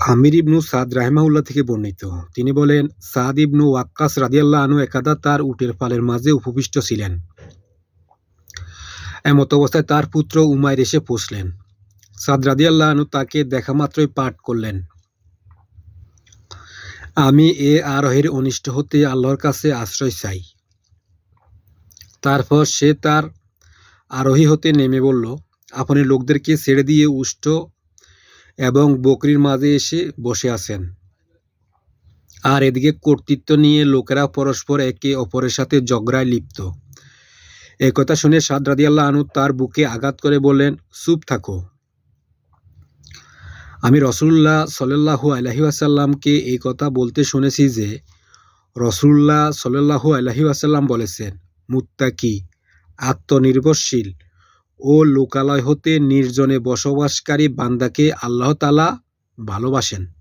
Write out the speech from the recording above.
আমির ইবনু সাদ রাহেমাউল্লাহ থেকে বর্ণিত। তিনি বলেন, সাদ ইবনু ওয়াক্কাস রাদিয়াল্লাহ আনু একাদা তার উটের পালের মাঝে উপবিষ্ট ছিলেন। এমত অবস্থায় তার পুত্র উমাইর এসে পৌঁছলেন। সাদ রাদিয়াল্লাহ আনু তাকে দেখা মাত্রই পাঠ করলেন। আমি এ আরোহের অনিষ্ট হতে আল্লাহর কাছে আশ্রয় চাই। তারপর সে তার আরোহী হতে নেমে বলল আপনি লোকদেরকে ছেড়ে দিয়ে উষ্ট এবং বকরির মাঝে এসে বসে আছেন। আর এদিকে কর্তৃত্ব নিয়ে লোকেরা পরস্পর একে অপরের সাথে ঝগড়ায় লিপ্ত। এ কথা শুনে সাদ রাদিয়াল্লাহ আনু তার বুকে আঘাত করে বললেন, চুপ থাকো। আমি রসুল্লাহ সাল্লাহু আলহি আসাল্লামকে এই কথা বলতে শুনেছি যে রসুল্লাহ সাল্লাহু আলহি আসাল্লাম বলেছেন, মুত্তাকি, আত্মনির্ভরশীল ও লোকালয় হতে নির্জনে বসবাসকারী বান্দাকে আল্লাহ তালা ভালোবাসেন।